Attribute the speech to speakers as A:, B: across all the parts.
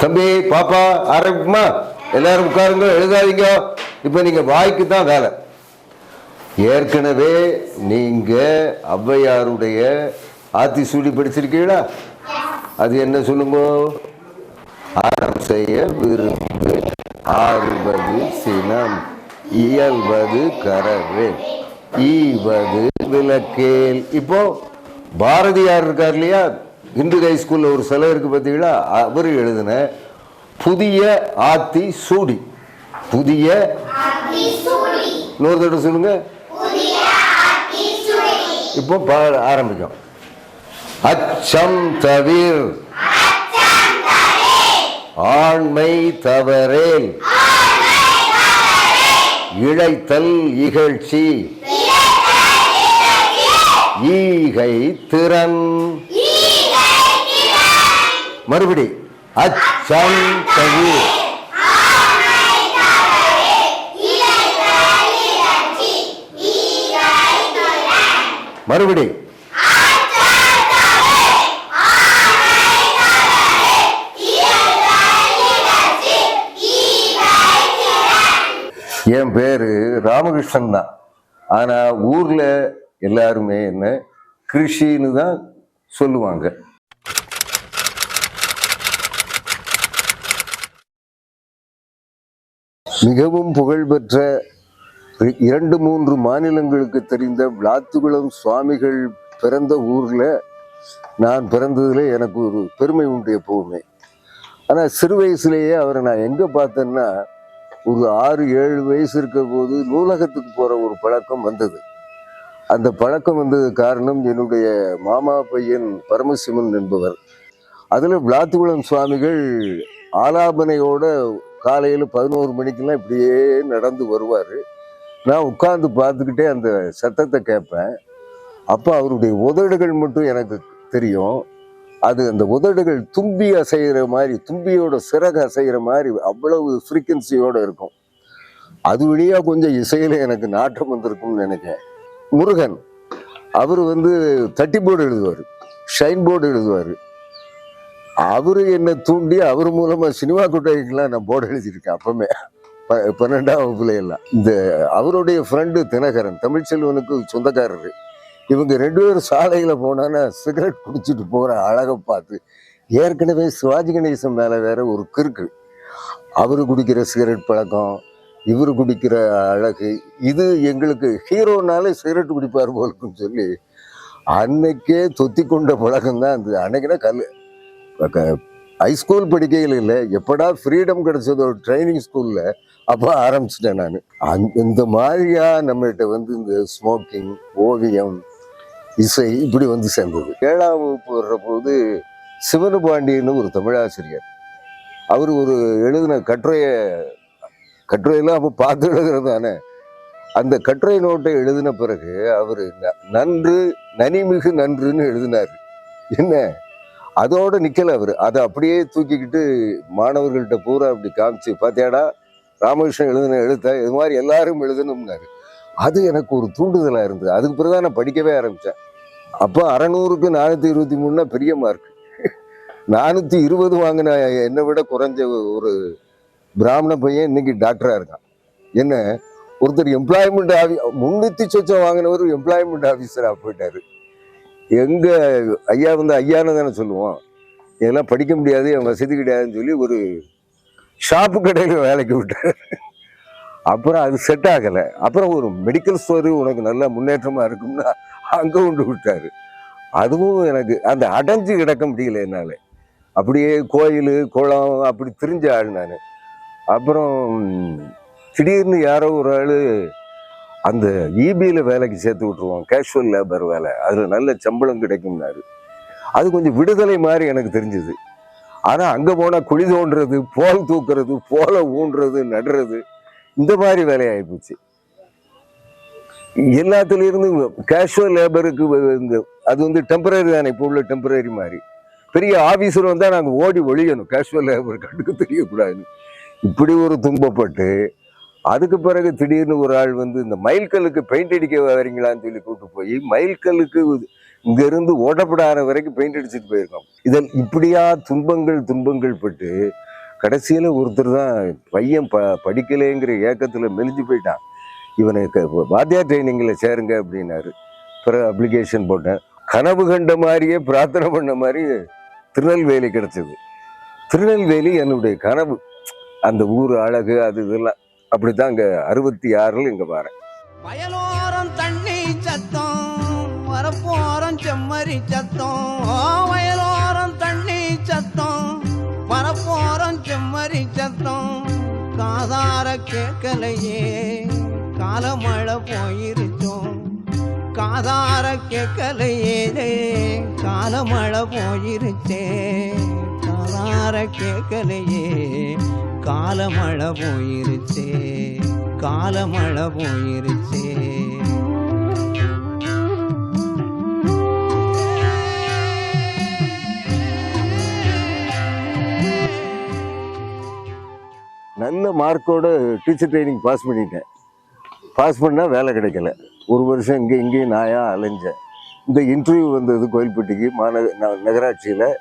A: தம்பி பாப்பா ஆரம்பிக்குமா? எல்லாரும் உட்காருங்க எழுதாதீங்க. இப்போ நீங்க வாய்க்கு தான் வேலை. ஏற்கனவே நீங்க ஔவையாருடைய ஆத்தி சூடி படிச்சிருக்கீங்களா? அது என்ன சொல்லுங்க? அறம் செய்ய விரும்பு ஆறுவது சினம் இயல்வது கரவே ஈவது விளக்கேல். இப்போ பாரதியார் இருக்கார் இல்லையா? இந்து ஹை ஸ்கூல்ல ஒரு சிலை இருக்கு பார்த்தீங்களா? அவர் எழுதின புதிய ஆத்தி சூடி. புதிய இன்னொரு தடவை சொல்லுங்க. இப்போ ஆரம்பிக்கும். அச்சம் தவிர். ஆண்மை தவறேல். இழைத்தல் இகழ்ச்சி. ஈகை திறன். மறுபடி அச்சம் மறுபடி என் பேரு ராமகிருஷ்ணன் தான். ஆனா ஊர்ல எல்லாருமே என்ன கிருஷின்னு தான் சொல்லுவாங்க. மிகவும் புகழ்பெற்ற இரண்டு மூன்று மாநிலங்களுக்கு தெரிந்த விளாத்துகுளம் சுவாமிகள் பிறந்த ஊரில் நான் பிறந்ததில் எனக்கு ஒரு பெருமை உண்டு எப்பவுமே. ஆனால் சிறு வயசுலேயே அவரை நான் எங்கே பார்த்தேன்னா ஒரு ஆறு ஏழு வயசு இருக்க போது நூலகத்துக்கு போகிற ஒரு பழக்கம் வந்தது. அந்த பழக்கம் வந்தது காரணம் என்னுடைய மாமா பையன் பரமசிவன் என்பவர். அதில் விளாத்துகுளம் சுவாமிகள் ஆலாபனையோட காலையில் பதினோரு மணிக்கெல்லாம் இப்படியே நடந்து வருவார். நான் உட்காந்து பார்த்துக்கிட்டே அந்த சத்தத்தை கேட்பேன். அப்போ அவருடைய உதடுகள் மட்டும் எனக்கு தெரியும். அது அந்த உதடுகள் தும்பி அசைகிற மாதிரி தும்பியோட சிறகு அசைகிற மாதிரி அவ்வளவு ஃப்ரீக்குவன்சியோடு இருக்கும். அது வழியாக கொஞ்சம் இசையில் எனக்கு நாட்டம் வந்திருக்கும்னு நினைக்கிறேன். முருகன் அவர் வந்து தட்டி போர்டு எழுதுவார் ஷைன் போர்டு எழுதுவார். அவரு என்னை தூண்டி அவர் மூலமா சினிமா கொட்டைக்கெல்லாம் நான் போர்டு எழுதியிருக்கேன் அப்பவுமே. ப- பன்னெண்டாம் வகுப்புல எல்லாம் இந்த அவருடைய ஃப்ரெண்டு தினகரன் தமிழ்ச்செல்வனுக்கு சொந்தக்காரரு. இவங்க ரெண்டு பேரும் சாலையில் போனான்னா சிகரெட் குடிச்சிட்டு போகிற அழகை பார்த்து ஏற்கனவே சிவாஜி கணேசன் மேலே வேற ஒரு கிறுக்கு. அவர் குடிக்கிற சிகரெட் பழக்கம் இவரு குடிக்கிற அழகு இது எங்களுக்கு ஹீரோனாலே சிகரெட் குடிப்பார் போலுக்குன்னு சொல்லி அன்னைக்கே தொத்தி கொண்ட பழக்கம் தான் அந்த அன்னைக்குன்னா கல் ஹைஸ்கூல் படிக்கையில் இல்லை எப்படா ஃப்ரீடம் கிடைச்சது ஒரு ட்ரைனிங் ஸ்கூலில் அப்போ ஆரம்பிச்சிட்டேன் நான். அந் இந்த மாதிரியா நம்மகிட்ட வந்து இந்த ஸ்மோக்கிங் ஓவியம் இசை இப்படி வந்து சேர்ந்தது. ஏழாம் வகுப்பு வர்ற போது சிவனுபாண்டியன்னு ஒரு தமிழாசிரியர். அவர் ஒரு எழுதின கட்டுரையை கட்டுரையெல்லாம் அப்போ பார்த்து எழுதுறது தானே. அந்த கட்டுரை நோட்டை எழுதின பிறகு அவர் நன்று நனிமிகு நன்றுன்னு எழுதினார். என்ன? அதோட நிக்கல அவர். அதை அப்படியே தூக்கிக்கிட்டு மாணவர்கள்ட்ட பூரா அப்படி காமிச்சு பார்த்தேடா ராமகிருஷ்ணன் எழுதின எழுத்த இது மாதிரி எல்லாரும் எழுதணும்னாரு. அது எனக்கு ஒரு தூண்டுதலாக இருந்தது. அதுக்கு பிறகுதான் நான் படிக்கவே ஆரம்பித்தேன் அப்போ அறநூறுக்கு நானூற்றி இருபத்தி மூணுனா பெரிய மார்க் நானூற்றி இருபது வாங்கின என்னை விட குறைஞ்ச ஒரு பிராமண பையன் இன்னைக்கு டாக்டராக இருக்கான். என்ன? ஒருத்தர் எம்ப்ளாய்மெண்ட் ஆஃபீஸ் முன்னூற்றி சொச்சம் வாங்கினவர் எம்ப்ளாய்மெண்ட் ஆஃபீஸராக போயிட்டாரு. எங்கே ஐயா வந்து ஐயான்னு தானே சொல்லுவோம்? இதெல்லாம் படிக்க முடியாது என் வசதி கிடையாதுன்னு சொல்லி ஒரு ஷாப்பு கடையில் வேலைக்கு விட்டார். அப்புறம் அது செட் ஆகலை. அப்புறம் ஒரு மெடிக்கல் ஸ்டோரு உனக்கு நல்ல முன்னேற்றமாக இருக்கும்னா அங்கே கொண்டு விட்டாரு. அதுவும் எனக்கு அந்த அடைஞ்சு கிடக்க முடியல என்னால். அப்படியே கோயில் குளம் அப்படி திரிஞ்ச ஆள் நான். அப்புறம் திடீர்னு யாரோ ஒரு ஆள் அந்த இபியில் வேலைக்கு சேர்த்து விட்ருவோம் கேஷுவல் லேபர் வேலை. அதில் நல்ல சம்பளம் கிடைக்கும்னாரு. அது கொஞ்சம் விடுதலை மாதிரி எனக்கு தெரிஞ்சுது. ஆனால் அங்கே போனால் குழி தோண்டுறது போல் தூக்குறது போல ஊன்றது நடுறது இந்த மாதிரி வேலையாகி போச்சு. கேஷுவல் லேபருக்கு இந்த அது வந்து டெம்பரரி தானே இப்போ உள்ள டெம்பரரி மாதிரி. பெரிய ஆஃபீஸர் வந்தால் நாங்கள் ஓடி ஒழியணும். Casual labour கண்டுக்கு தெரியக்கூடாதுன்னு. இப்படி ஒரு துன்பப்பட்டு அதுக்கு பிறகு திடீர்னு ஒரு ஆள் வந்து இந்த மயில்கல்லுக்கு பெயிண்ட் அடிக்க வரீங்களான்னு சொல்லி கூப்பிட்டு போய் மயில்கல்லுக்கு இங்க ஓடப்படாத வரைக்கும் பெயிண்ட் அடிச்சுட்டு போயிருக்கோம் இதில் இப்படியா துன்பங்கள் துன்பங்கள் பட்டு கடைசியில் ஒருத்தர் தான் பையன் ப படிக்கலைங்கிற ஏக்கத்தில் மெலிஞ்சு போயிட்டான். இவனை க- வாத்தியார் ட்ரைனிங்கில் சேருங்க அப்படின்னாரு. பிறகு அப்ளிகேஷன் போட்டேன். கனவு கண்ட மாதிரியே பிரார்த்தனை பண்ண மாதிரி திருநெல்வேலி கிடச்சிது. திருநெல்வேலி என்னுடைய கனவு. அந்த ஊர் அழகு அது இதெல்லாம். அப்படித்தான் இங்க அறுபத்தி ஆறுல இங்க வரேன்.
B: வயலோரம் தண்ணி சத்தம் வரப்போரம் செம்மறி சத்தம். வயலோரம் தண்ணி சத்தம் வரப்போரம் செம்மறி சத்தம். காதார கேட்கலையே காலமழை போயிருச்சோம். காதார கேட்கலையே காலமழை போயிருச்சே. காதார கேட்கலையே காலமழை போயிருச்சே காலமழை போயிருச்சே.
A: நல்ல மார்க்கோட டீச்சர் ட்ரைனிங் பாஸ் பண்ணிட்டேன். பாஸ் பண்ணால் வேலை கிடைக்கல. ஒரு வருஷம் இங்கே இங்கேயும் நாயா அலைஞ்சேன்? இந்த இன்டர்வியூ வந்தது கோயில்பட்டிக்கு மாநக ந- நகராட்சியில்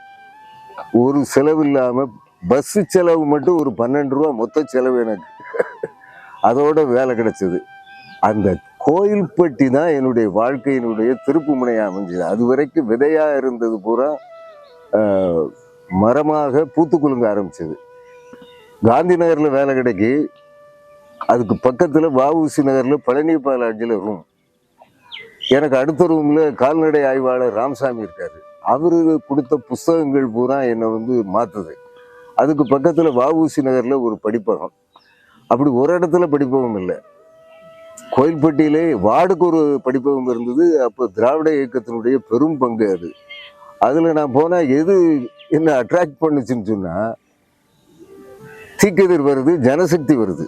A: ஒரு செலவு இல்லாமல் பஸ்ஸு செலவு மட்டும் ஒரு பன்னெண்டு ரூபா மொத்த செலவு எனக்கு. அதோட வேலை கிடைச்சது. அந்த கோயில்பட்டி தான் என்னுடைய வாழ்க்கையினுடைய திருப்பு முனையாக அமைஞ்சது. அது வரைக்கும் விதையாக இருந்தது பூரா மரமாக பூத்து குலுங்க ஆரம்பிச்சது. காந்தி நகரில் வேலை கிடைக்கி அதுக்கு பக்கத்தில் வஉசி நகரில் பழனி பாலாஜில ரூம் எனக்கு அடுத்த ரூமில் கால்நடை ஆய்வாளர் ராமசாமி இருக்கார். அவரு கொடுத்த புஸ்தகங்கள் பூரா என்னை வந்து மாற்றுது அதுக்கு பக்கத்தில் வஉசி நகரில் ஒரு படிப்பகம். அப்படி ஒரு இடத்துல படிப்பகம் இல்லை. கோயில்பட்டியிலே வார்டுக்கு ஒரு படிப்பகம் இருந்தது. அப்போ திராவிட இயக்கத்தினுடைய பெரும் பங்கு அது. அதில் நான் போனால் எது என்ன அட்ராக்ட் பண்ணுச்சுன்னு சொன்னால் தீக்கதிர் வருது ஜனசக்தி வருது.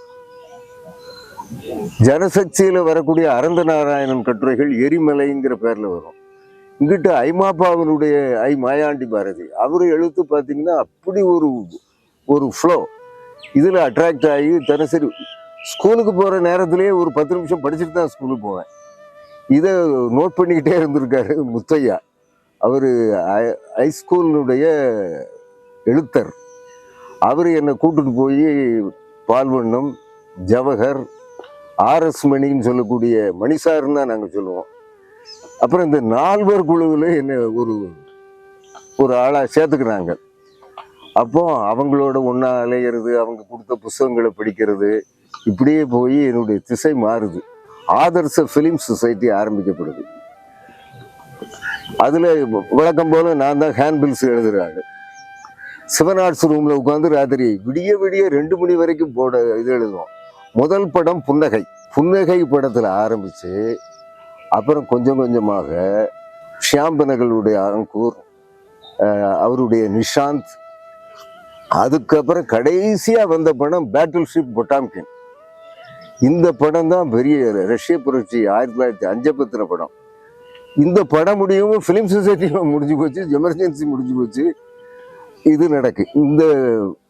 A: ஜனசக்தியில் வரக்கூடிய அரந்த நாராயணன் கட்டுரைகள் எரிமலைங்கிற பேரில் வரும். இங்கிட்ட ஐமாப்பாவனுடைய ஐ மாயாண்டி பாரதி அவர் எழுத்து பார்த்தீங்கன்னா அப்படி ஒரு ஒரு ஃப்ளோ இதில் அட்ராக்ட் ஆகி தினசரி ஸ்கூலுக்கு போகிற நேரத்திலேயே ஒரு பத்து நிமிஷம் படிச்சுட்டு தான் ஸ்கூலுக்கு போவேன். இதை நோட் பண்ணிக்கிட்டே இருந்திருக்காரு முத்தையா. அவர் ஹைஸ்கூலினுடைய எழுத்தர். அவர் என்னை கூட்டிட்டு போய் பால்வண்ணம் ஜவஹர் ஆர்எஸ் மணின்னு சொல்லக்கூடிய மணிசார்னு தான் நாங்கள் சொல்லுவோம். அப்புறம் இந்த நால்வர் குழுவில் என்னை ஒரு ஒரு ஆளாக சேர்த்துக்கிறாங்க. அப்போ அவங்களோட ஒன்றா அலையிறது அவங்க கொடுத்த புஸ்தகங்களை படிக்கிறது இப்படியே போய் என்னுடைய திசை மாறுது. ஆதர்ச ஃபிலிம் சொசைட்டி ஆரம்பிக்கப்படுது. அதில் வழக்கம் போல நான் தான் ஹேண்ட்பில்ஸ் எழுதுறாங்க. சிவன் ஆர்ட்ஸ் ரூமில் உட்காந்து ராத்திரி விடிய விடிய ரெண்டு மணி வரைக்கும் போட இது எழுதுவோம். முதல் படம் புன்னகை. புன்னகை படத்தில் ஆரம்பித்து அப்புறம் கொஞ்சம் கொஞ்சமாக ஷியாம்பனகளுடைய அங்கூர் அவருடைய நிஷாந்த் அதுக்கப்புறம் கடைசியாக வந்த படம் பேட்டில் ஷிப் பொட்டாம்கின் இந்த படம் தான் பெரிய ரஷ்ய புரட்சி ஆயிரத்தி தொள்ளாயிரத்தி அஞ்சை பத்தின படம். இந்த படம் முடியவும் ஃபிலிம் சொசைட்டி முடிஞ்சு போச்சு எமர்ஜென்சி முடிஞ்சு போச்சு. இது நடக்கு. இந்த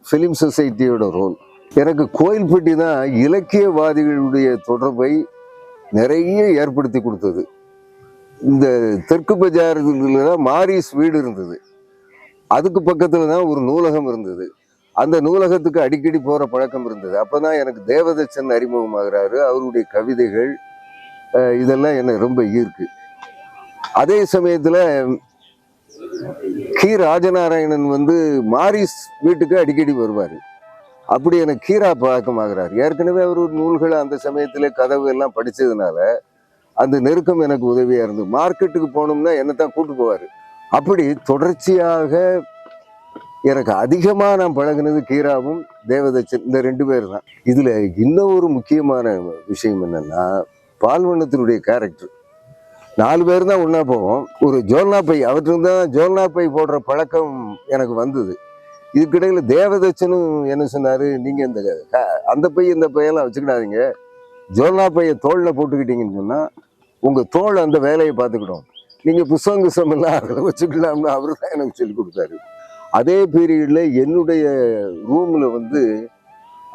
A: ஃபிலிம் சொசைட்டியோட ரோல் எனக்கு கோயில்பட்டி தான் இலக்கியவாதிகளுடைய தொடர்பை நிறைய ஏற்படுத்தி கொடுத்தது. இந்த தெற்கு பஜாரில் தான் மாரிஸ் வீடு இருந்தது. அதுக்கு பக்கத்தில் தான் ஒரு நூலகம் இருந்தது. அந்த நூலகத்துக்கு அடிக்கடி போகிற பழக்கம் இருந்தது. அப்போ தான் எனக்கு தேவதச்சன் அறிமுகமாகிறாரு. அவருடைய கவிதைகள் இதெல்லாம் என்னை ரொம்ப ஈர்க்கு. அதே சமயத்தில் கி. ராஜநாராயணன் வந்து மாரிஸ் வீட்டுக்கு அடிக்கடி வருவார். அப்படி எனக்கு கீரா பழக்கமாகிறார். ஏற்கனவே அவர் ஒரு நூல்களை அந்த சமயத்தில் கதவு எல்லாம் படித்ததுனால அந்த நெருக்கம் எனக்கு உதவியாக இருந்தது மார்க்கெட்டுக்கு போனோம்னா என்னை தான் கூட்டு போவார். அப்படி தொடர்ச்சியாக எனக்கு அதிகமாக நான் பழகுனது கீராவும் தேவதச்சன் இந்த ரெண்டு பேர் தான் இதில் இன்னும் ஒரு முக்கியமான விஷயம் என்னென்னா பால்வண்ணத்தினுடைய கேரக்டர் நாலு பேர் தான் ஒன்றா போவோம். ஒரு ஜோல்னா பை அவற்றில் ஜோல்னா பை போடுற பழக்கம் எனக்கு வந்தது. இதுக்கிடையில் தேவதச்சனும் என்ன சொன்னார்? நீங்கள் இந்த அந்த பையன் இந்த பையெல்லாம் வச்சுக்கிடாதீங்க. ஜோல்னா பையன் தோளில் போட்டுக்கிட்டீங்கன்னு சொன்னால் உங்கள் தோல் அந்த வேலையை பார்த்துக்கிடும். நீங்கள் புஸ்தகம் புஸ்தகம் எல்லாம் அதில் வச்சுக்கலாம்னு அவர் தான் எனக்கு சொல்லி கொடுத்தாரு. அதே பீரியடில் என்னுடைய ரூமில் வந்து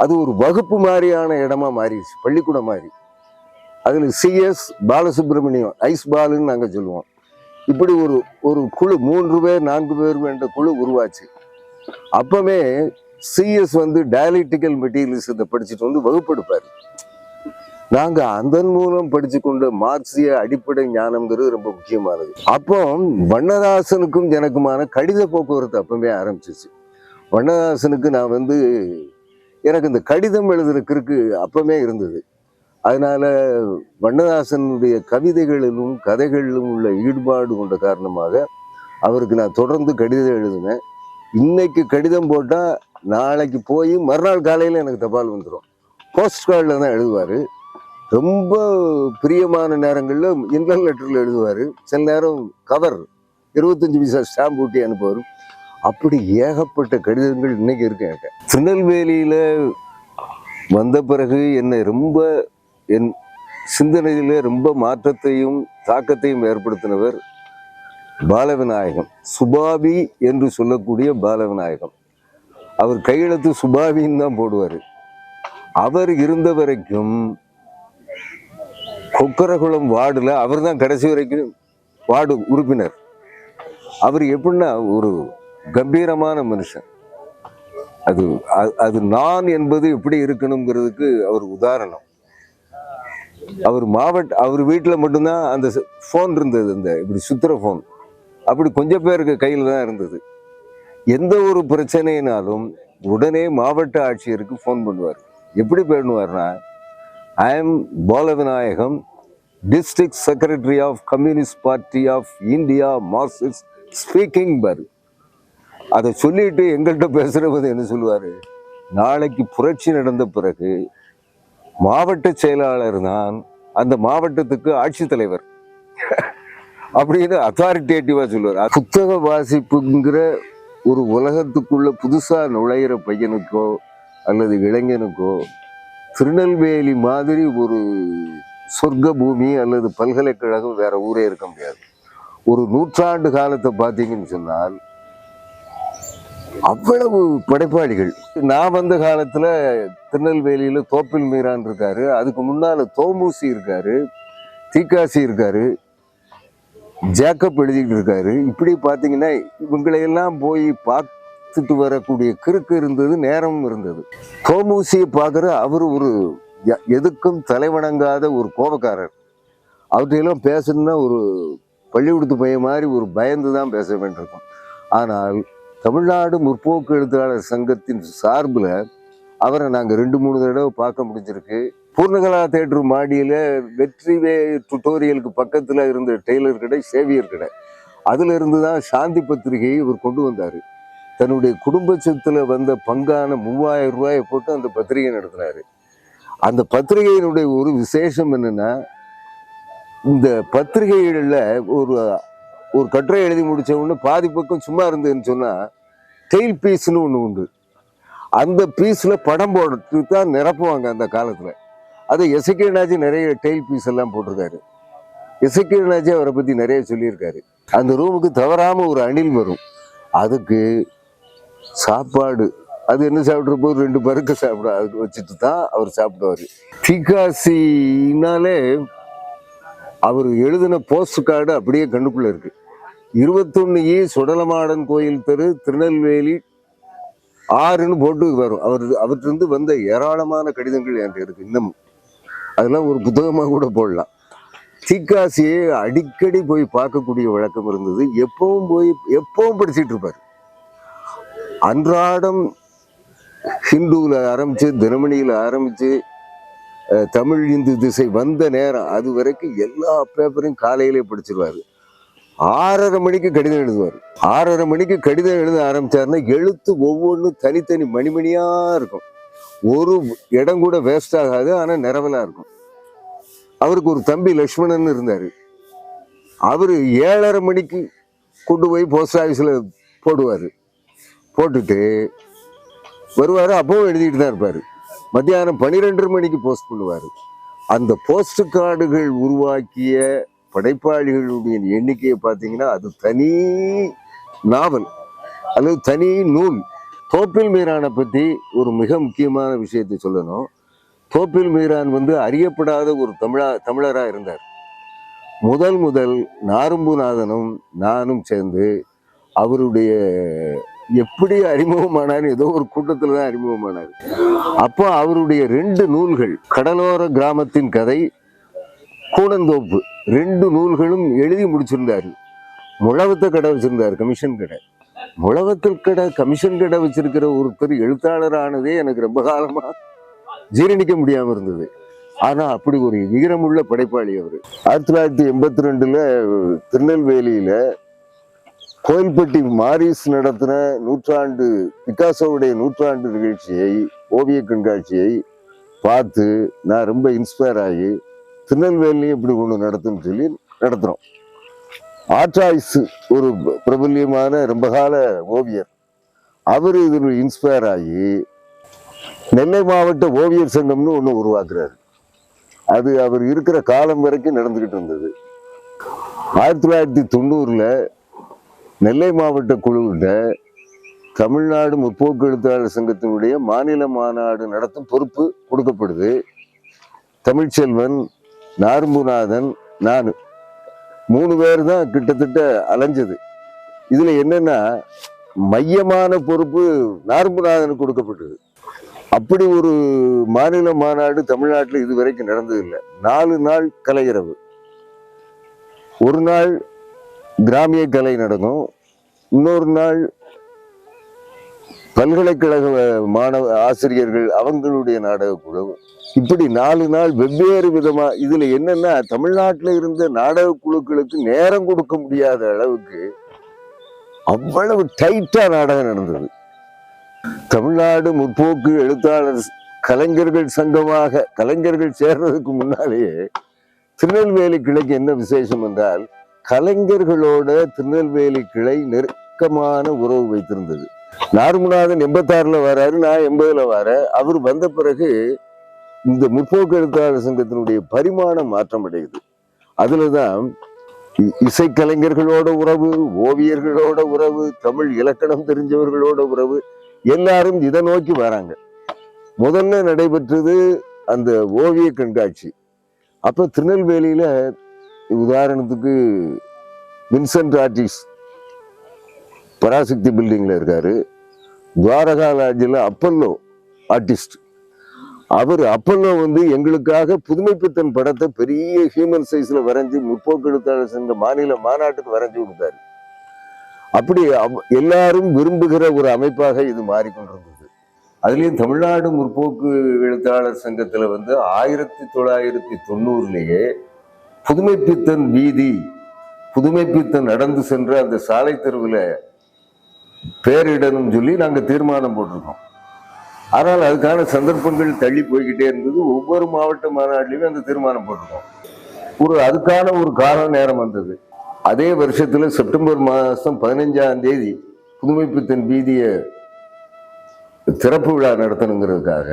A: அது ஒரு வகுப்பு மாதிரியான இடமா மாறிடுச்சு பள்ளிக்கூடம் மாதிரி. அதில் சிஎஸ் பாலசுப்ரமணியம் ஐஸ் பாலுன்னு நாங்கள் சொல்லுவோம். இப்படி ஒரு ஒரு குழு மூன்று பேர் நான்கு பேர் என்ற குழு உருவாச்சு. அப்பவே சிஎஸ் வந்து டயலிட்டிக்கல் மெட்டீரியல்ஸ் இதை படிச்சுட்டு வந்து வகுப்பெடுப்பார். நாங்கள் அதன் மூலம் படித்து கொண்ட மார்க்சிய அடிப்படை ஞானம்ங்கிறது ரொம்ப முக்கியமானது. அப்போ வண்ணதாசனுக்கும் எனக்குமான கடித போக்குவரத்து அப்பவே ஆரம்பிச்சிச்சு. வண்ணதாசனுக்கு நான் வந்து எனக்கு இந்த கடிதம் எழுதுற கிறுக்கு அப்பவே இருந்தது. அதனால வண்ணதாசனுடைய கவிதைகளிலும் கதைகளிலும் உள்ள ஈடுபாடு கொண்ட காரணமாக அவருக்கு நான் தொடர்ந்து கடிதம் எழுதினேன். இன்னைக்கு கடிதம் போட்டால் நாளைக்கு போய் மறுநாள் காலையில் எனக்கு தபால் வந்துடும் போஸ்ட் கார்டில் தான் எழுதுவார். ரொம்ப பிரியமான நேரங்களில் இன்லர் லெட்டரில் எழுதுவார். சில நேரம் கவர் இருபத்தஞ்சு பைசா ஸ்டாம்ப் ஊட்டி அனுப்புவார். அப்படி ஏகப்பட்ட கடிதங்கள் இன்னைக்கு இருக்கு என்கிட்ட திருநெல்வேலியில் வந்த பிறகு என்னை ரொம்ப என் சிந்தனையில் ரொம்ப மாற்றத்தையும் தாக்கத்தையும் ஏற்படுத்தினவர் பாலவிநாயகம். சுபாபி என்று சொல்லக்கூடிய பாலவிநாயகம். அவர் கையெழுத்து சுபாவின்னு தான் போடுவார். அவர் இருந்த வரைக்கும் கொக்கரகுளம் வார்டில் அவர் தான் கடைசி வரைக்கும் வார்டு உறுப்பினர். அவர் எப்படின்னா ஒரு கம்பீரமான மனுஷன். அது அது நான் என்பது எப்படி இருக்கணுங்கிறதுக்கு அவர் உதாரணம். அவர் மாவட்ட அவர் வீட்டில் மட்டும்தான் அந்த ஃபோன் இருந்தது இந்த இப்படி சுத்திர ஃபோன். அப்படி கொஞ்சம் பேருக்கு கையில் தான் இருந்தது. எந்த ஒரு பிரச்சனைனாலும் உடனே மாவட்ட ஆட்சியருக்கு ஃபோன் பண்ணுவார். எப்படி பண்ணுவார்னா I am Balavinayagam district secretary of Communist Party of India Marxist speaking பார் அதை சொல்லிட்டு எங்கள்கிட்ட பேசுகிறவர் என்ன சொல்லுவார்? நாளைக்கு புரட்சி நடந்த பிறகு மாவட்ட செயலாளர் தான் அந்த மாவட்டத்துக்கு ஆட்சித்தலைவர் அப்படின்னு அத்தாரிட்டேட்டிவா சொல்லுவார். புத்தக வாசிப்புங்கிற ஒரு உலகத்துக்குள்ள புதுசா நுழையிற பையனுக்கோ அல்லது இளைஞனுக்கோ திருநெல்வேலி மாதிரி ஒரு சொர்க்க பூமி அல்லது பல்கலைக்கழகம் வேற ஊரே இருக்க முடியாது. ஒரு நூற்றாண்டு காலத்தை பார்த்தீங்கன்னு சொன்னால் அவ்வளவு படைப்பாளிகள். நான் வந்த காலத்தில் திருநெல்வேலியில் தோப்பில் மீரான் இருக்காரு. அதுக்கு முன்னால் தோமூசி இருக்காரு தீக்காசி இருக்காரு. ஜேக்கப் எழுதிட்டு இருக்காரு. இப்படி பார்த்தீங்கன்னா இவங்களையெல்லாம் போய் பார்த்துட்டு வரக்கூடிய கிறுக்கு இருந்தது நேரமும் இருந்தது. கோமூசியை பார்க்குற அவர் ஒரு எ- எதுக்கும் தலைவணங்காத ஒரு கோபக்காரர். அவற்றையெல்லாம் பேசணும்னா ஒரு பள்ளிக்கூடத்து பையன் மாதிரி ஒரு பயந்து தான் பேச வேண்டியிருக்கும். ஆனால் தமிழ்நாடு முற்போக்கு எழுத்தாளர் சங்கத்தின் சார்பில் அவரை நாங்கள் ரெண்டு மூணு தடவை பார்க்க முடிஞ்சிருக்கு. பூர்ணகலா தேட்டர் மாடியில் வெற்றிவே டுட்டோரியலுக்கு பக்கத்தில் இருந்த டெய்லர் கடை சேவியர் கடை. அதிலிருந்து தான் சாந்தி பத்திரிகையை இவர் கொண்டு வந்தார். தன்னுடைய குடும்ப சொத்தில் வந்த பங்கான மூவாயிரம் ரூபாயை போட்டு அந்த பத்திரிகை நடத்தினாரு அந்த பத்திரிகையினுடைய ஒரு விசேஷம் என்னென்னா இந்த பத்திரிகைகளில் ஒரு ஒரு கட்டுரை எழுதி முடித்த உடனே பாதி பக்கம் சும்மா இருந்ததுன்னு சொன்னால் டெய்ல் பீஸ்னு ஒன்று உண்டு. அந்த பீஸில் படம் போட்டு தான் நிரப்புவாங்க அந்த காலத்தில். அது எசக்கியனாஜி நிறைய டெய்ல் பீஸ் எல்லாம் போட்டிருக்காரு. எசக்கியனாஜி அவரை பத்தி நிறைய சொல்லியிருக்காரு. அந்த ரூமுக்கு தவறாம ஒரு அணில் வரும். அதுக்கு சாப்பாடு அது என்ன சாப்பிட்ற போது ரெண்டு பருக்க சாப்பிட அது வச்சுட்டு தான் அவர் சாப்பிடுவாரு. டிகாசினாலே அவர் எழுதின போஸ்ட் கார்டு அப்படியே கண்ணுக்குள்ளே இருக்குது இருபத்தொன்னு இ சுடலமாடன் கோயில் தெரு திருநெல்வேலி ஆறுன்னு போட்டு வரும். அவர் அவற்றிருந்து வந்த ஏராளமான கடிதங்கள் என்கிட்ட இருக்கு இன்னமும். அதெல்லாம் ஒரு புத்தகமாக கூட போடலாம். தீக்காசியை அடிக்கடி போய் பார்க்கக்கூடிய வழக்கம் இருந்தது. எப்பவும் போய் எப்பவும் படிச்சுட்டு இருப்பார். அன்றாடம் ஹிந்துவில் ஆரம்பித்து தினமணியில் ஆரம்பித்து தமிழ் இந்து திசை வந்த நேரம் அது வரைக்கும் எல்லா பேப்பரையும் காலையிலே படிச்சிருவார். ஆறரை மணிக்கு கடிதம் எழுதுவார். ஆறரை மணிக்கு கடிதம் எழுத ஆரம்பித்தாருன்னா எழுத்து ஒவ்வொன்றும் தனித்தனி மணிமணியாக இருக்கும். ஒரு இடம் கூட வேஸ்ட் ஆகாது ஆனால் நிறவலாக இருக்கும். அவருக்கு ஒரு தம்பி லக்ஷ்மணன் இருந்தார். அவர் ஏழரை மணிக்கு கொண்டு போய் போஸ்ட் ஆஃபீஸில் போடுவார். போட்டுட்டு வருவார் அப்பவும் எழுதிட்டு தான் இருப்பார். மத்தியானம் பன்னிரெண்டரை மணிக்கு போஸ்ட் பண்ணுவார் அந்த போஸ்ட் கார்டுகள் உருவாக்கிய படைப்பாளிகளுடைய எண்ணிக்கையை பார்த்தீங்கன்னா அது தனி நாவல் அல்லது தனி நூல். தோப்பில் மீரானை பற்றி ஒரு மிக முக்கியமான விஷயத்தை சொல்லணும். தோப்பில் மீரான் வந்து அறியப்படாத ஒரு தமிழா தமிழராக இருந்தார். முதல் முதல் நாரும்புநாதனும் நானும் சேர்ந்து அவருடைய எப்படி அறிமுகமானார் ஏதோ ஒரு கூட்டத்தில் தான் அறிமுகமானார். அப்போ அவருடைய ரெண்டு நூல்கள் கடலோர கிராமத்தின் கதை கூடந்தோப்பு ரெண்டு நூல்களும் எழுதி முடிச்சிருந்தாரு. முழவத்தை கடை வச்சிருந்தாரு கமிஷன் கடை. உலகத்தில் கடை கமிஷன் கடை வச்சிருக்கிற ஒருத்தர் எழுத்தாளரானதே எனக்கு ரொம்ப காலமா ஜீரணிக்க முடியாம இருந்தது. ஆனா அப்படி ஒரு வீரமுள்ள படைப்பாளி அவர். ஆயிரத்தி தொள்ளாயிரத்தி எண்பத்தி ரெண்டுல திருநெல்வேலியில கோயில்பட்டி மாரிஸ் நடத்தின நூற்றாண்டு பிகாசோவுடைய நூற்றாண்டு நிகழ்ச்சியை ஓவிய கண்காட்சியை பார்த்து நான் ரொம்ப இன்ஸ்பயர் ஆகி திருநெல்வேலியும் இப்படி ஒன்று நடத்துன்னு சொல்லி நடத்துகிறோம் ஆர்டாய்ஸ் ஒரு பிரபல்யமான ரொம்ப கால ஓவியர். அவர் இதில் இன்ஸ்பயர் ஆகி நெல்லை மாவட்ட ஓவியர் சங்கம்னு ஒன்று உருவாக்குறாரு. அது அவர் இருக்கிற காலம் வரைக்கும் நடந்துக்கிட்டு இருந்தது. ஆயிரத்தி தொள்ளாயிரத்தி தொண்ணூறில் நெல்லை மாவட்ட குழுவில் தமிழ்நாடு முற்போக்கு எழுத்தாளர் சங்கத்தினுடைய மாநில மாநாடு நடத்தும் பொறுப்பு கொடுக்கப்படுது. தமிழ்ச்செல்வன் நாரும்புநாதன் நான். மூணு பேர் தான் கிட்டத்தட்ட அலைஞ்சது. இதுல என்னன்னா மையமான பொறுப்பு நாரும்புநாதனுக்கு கொடுக்கப்பட்டது. அப்படி ஒரு மாநில மாநாடு தமிழ்நாட்டில் இதுவரைக்கும் நடந்ததில்லை. நாலு நாள் கலையிரவு. ஒரு நாள் கிராமிய கலை நடக்கும் இன்னொரு நாள் பல்கலைக்கழக மாணவ ஆசிரியர்கள் அவங்களுடைய நாடக குழு. இப்படி நாலு நாள் வெவ்வேறு விதமா இதுல என்னன்னா தமிழ்நாட்டில் இருந்த நாடக குழுக்களுக்கு நேரம் கொடுக்க முடியாத அளவுக்கு அவ்வளவு டைட்டா நாடகம் நடந்தது. தமிழ்நாடு முற்போக்கு எழுத்தாளர் கலைஞர்கள் சங்கமாக கலைஞர்கள் சேர்றதுக்கு முன்னாலேயே திருநெல்வேலி கிளைக்கு என்ன விசேஷம் என்றால் கலைஞர்களோட திருநெல்வேலி கிளை நெருக்கமான உறவு வைத்திருந்தது. நார்முநாதன் எண்பத்தாறுல வராரு நான் எண்பதுல வரேன். அவர் வந்த பிறகு இந்த முற்போக்கு எழுத்தாளர் சங்கத்தினுடைய பரிமாணம் மாற்றம் அடையுது. அதுலதான் இ- இசைக்கலைஞர்களோட உறவு ஓவியர்களோட உறவு தமிழ் இலக்கணம் தெரிஞ்சவர்களோட உறவு எல்லாரும் இதை நோக்கி வராங்க. முதல்ல நடைபெற்றது அந்த ஓவிய கண்காட்சி. அப்ப திருநெல்வேலியில உதாரணத்துக்கு வின்சென்ட் ஆர்டிஸ்ட் பராசக்தி பில்டிங்கில் இருக்கார். துவாரகா லாட்ஜில் அப்பல்லோ ஆர்டிஸ்ட் அவர் அப்பல்லோ வந்து எங்களுக்காக புதுமைப்பித்தன் படத்தை பெரிய ஹியூமன் சைஸில் வரைஞ்சி முற்போக்கு எழுத்தாளர் சங்க மாநில மாநாட்டுக்கு வரைஞ்சி கொடுத்தாரு. அப்படி அவ்- எல்லாரும் விரும்புகிற ஒரு அமைப்பாக இது மாறிக்கொண்டிருந்தது. அதுலேயும் தமிழ்நாடு முற்போக்கு எழுத்தாளர் சங்கத்தில் வந்து ஆயிரத்தி தொள்ளாயிரத்தி தொண்ணூறுலேயே புதுமைப்பித்தன் வீதி புதுமைப்பித்தன் நடந்து சென்ற அந்த சாலை தெருவில் பேரிடணும் சொல்லி நாங்கள் தீர்மானம் போட்டிருக்கோம். ஆனால் அதுக்கான சந்தர்ப்பங்கள் தள்ளி போய்கிட்டே இருந்தது. ஒவ்வொரு மாவட்ட மாநாட்டிலையுமே அந்த தீர்மானம் போட்டிருக்கோம். ஒரு அதுக்கான ஒரு கால நேரம் வந்தது. அதே வருஷத்தில் செப்டம்பர் மாதம் பதினஞ்சாம் தேதி புதுமைப்பித்தன் வீதியை திறப்பு விழா நடத்தணுங்கிறதுக்காக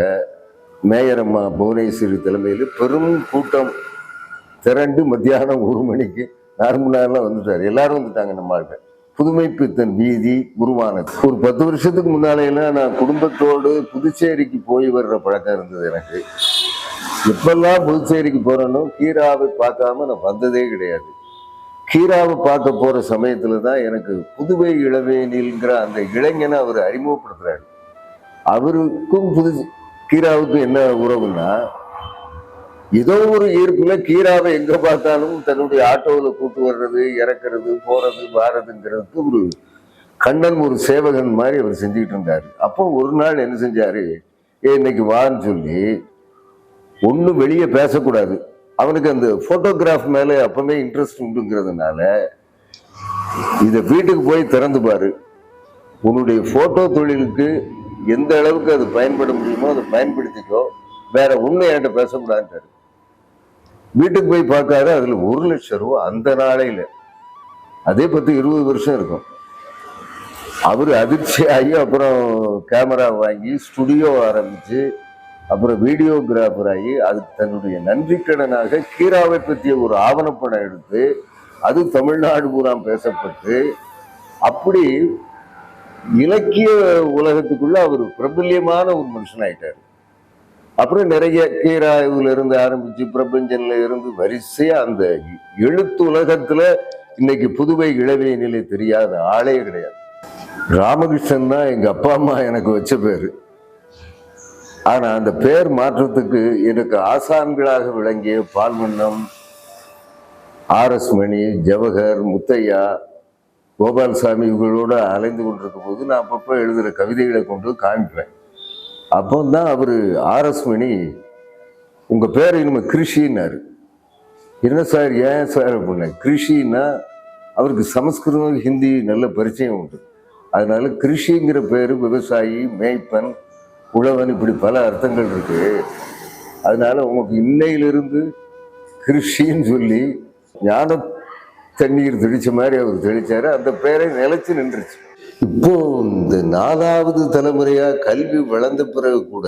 A: மேயர் அம்மா புவனேஸ்வரி தலைமையில் பெரும் கூட்டம் திரண்டு மத்தியானம் ஒரு மணிக்கு நார்மலாலாம் வந்துட்டார். எல்லாரும் வந்துட்டாங்க நம்ம புதுமைப்பித்தன் வீதி உருவானது. ஒரு பத்து வருஷத்துக்கு முன்னாலேயெல்லாம் நான் குடும்பத்தோடு புதுச்சேரிக்கு போய் வர்ற பழக்கம் இருந்தது எனக்கு. எப்பெல்லாம் புதுச்சேரிக்கு போகிறேனோ கீராவை பார்க்காம நான் வந்ததே கிடையாது. கீராவை பார்க்க போற சமயத்துல தான் எனக்கு புதுவை இளவேனில்ங்கிற அந்த இளைஞனை அவர் அறிமுகப்படுத்துறாரு. அவருக்கும் புது கீராவுக்கும் என்ன உறவுன்னா ஏதோ ஒரு ஈர்ப்புல கீராவை எங்க பார்த்தாலும் தன்னுடைய ஆட்டோவில் கூட்டு வர்றது இறக்குறது போறது வாரதுங்கிறதுக்கு ஒரு கண்ணன் ஒரு சேவகன் மாதிரி அவர் செஞ்சுக்கிட்டு இருந்தார். அப்போ ஒரு நாள் என்ன செஞ்சாரு? ஏ இன்னைக்கு வான்னு சொல்லி ஒன்றும் வெளியே பேசக்கூடாது. அவனுக்கு அந்த ஃபோட்டோகிராஃப் மேலே அப்பவே இன்ட்ரெஸ்ட் உண்டுங்கிறதுனால இதை வீட்டுக்கு போய் திறந்து பாரு. உன்னுடைய ஃபோட்டோ தொழிலுக்கு எந்த அளவுக்கு அது பயன்பட முடியுமோ அதை பயன்படுத்திக்கோ. வேற ஒன்றும் என்கிட்ட பேசக்கூடாதுன்றாரு வீட்டுக்கு போய் பார்க்காரு அதில் ஒரு லட்சம் ரூபா அந்த நாளையில். அதே பற்றி இருபது வருஷம் இருக்கும். அவர் அதிர்ச்சி ஆகி அப்புறம் கேமரா வாங்கி ஸ்டுடியோ ஆரம்பித்து அப்புறம் வீடியோகிராஃபர் ஆகி அது தன்னுடைய நன்றிக்கடனாக கீராவை பற்றிய ஒரு ஆவணப்படம் எடுத்து அது தமிழ்நாடு பூரா பேசப்பட்டு அப்படி இலக்கிய உலகத்துக்குள்ள அவர் பிரபல்யமான ஒரு மனுஷன் ஆயிட்டார் அப்புறம் நிறைய கீராய்வுல இருந்து ஆரம்பிச்சு பிரபஞ்சன்ல இருந்து வரிசையா அந்த எழுத்து உலகத்துல இன்னைக்கு புதுவை இளவேனிலே தெரியாத ஆளே கிடையாது. ராமகிருஷ்ணன் தான் எங்க அப்பா அம்மா எனக்கு வச்ச பேரு. ஆனா அந்த பேர் மாற்றத்துக்கு எனக்கு ஆசான்களாக விளங்கிய பால்வண்ணம் ஆர் எஸ் மணி ஜவஹர் முத்தையா கோபால்சாமி இவங்களோட அலைந்து கொண்டிருக்கும் போது நான் அப்பப்போ எழுதுகிற கவிதைகளை கொண்டு காமிப்பேன் அப்போ தான் அவர் ஆர்எஸ் மணி உங்கள் பேர் இனிமேல் கிருஷின்னாரு. என்ன சார்? ஏன் சார்? அப்படின்னேன் கிருஷின்னா அவருக்கு சமஸ்கிருதம் ஹிந்தி நல்ல பரிச்சயம் உண்டு. அதனால கிருஷிங்கிற பேர் விவசாயி மேய்ப்பன் உழவன் இப்படி பல அர்த்தங்கள் இருக்கு. அதனால உங்களுக்கு இன்னையிலிருந்து கிருஷின்னு சொல்லி ஞான தண்ணீர் தெளிச்ச மாதிரி அவர் தெளிச்சாரு. அந்த பேரை நிலைச்சு நின்றுச்சு. இப்போ இந்த நாலாவது தலைமுறையா கல்வி வளர்ந்த பிறகு கூட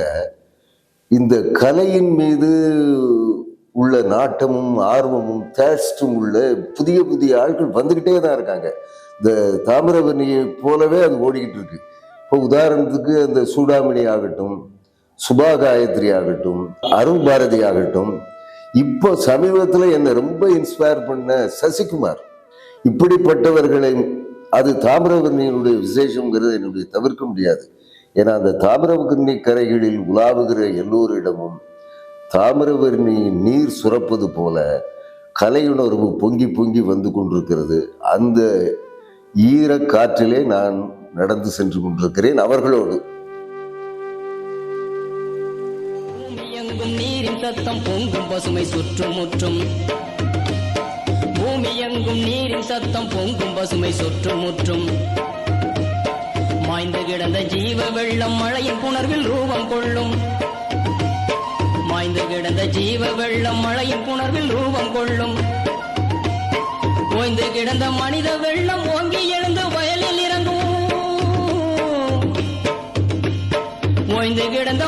A: இந்த கலையின் மீது உள்ள நாட்டமும் ஆர்வமும் தேஸ்டும் உள்ள புதிய புதிய ஆட்கள் வந்துக்கிட்டே தான் இருக்காங்க. இந்த தாமிரபரணியை போலவே அது ஓடிக்கிட்டு இருக்கு. இப்போ உதாரணத்துக்கு அந்த சூடாமணி ஆகட்டும் சுபா காயத்ரி ஆகட்டும் அருண் பாரதி ஆகட்டும் இப்போ சமீபத்தில் என்னை ரொம்ப இன்ஸ்பயர் பண்ண சசிகுமார். இப்படிப்பட்டவர்களை அது தாமிரபரணியினுடைய விசேஷங்கிறது என்னுடைய தவிர்க்க முடியாது. ஏன்னா அந்த தாமிரபரணி கரைகளில் உலாவுகிற எல்லோரிடமும் தாமிரபரணி நீர் சுரப்பது போல கலையுணர்வு பொங்கி பொங்கி வந்து கொண்டிருக்கிறது. அந்த ஈர காற்றிலே நான் நடந்து சென்று கொண்டிருக்கிறேன் அவர்களோடு.
C: நீரின் தத்தம் பொங்கும் பசுமை சுற்றும் முற்றும். பூமி எங்கும் நீரின் சத்தம் பொங்கும் பசுமை சுற்றும் முற்றும் மாய்ந்து கிடந்த ஜீவ வெள்ளம் மழையின் புணர்வில் ரூபம் கொள்ளும். மாய்ந்து கிடந்த ஜீவ வெள்ளம் மழையின் புணர்வில் ரூபம் கொள்ளும். ஓய்ந்து கிடந்த மனித வெள்ளம் ஓங்கி எழுந்து வயலில் இறங்கும். ஓய்ந்து கிடந்த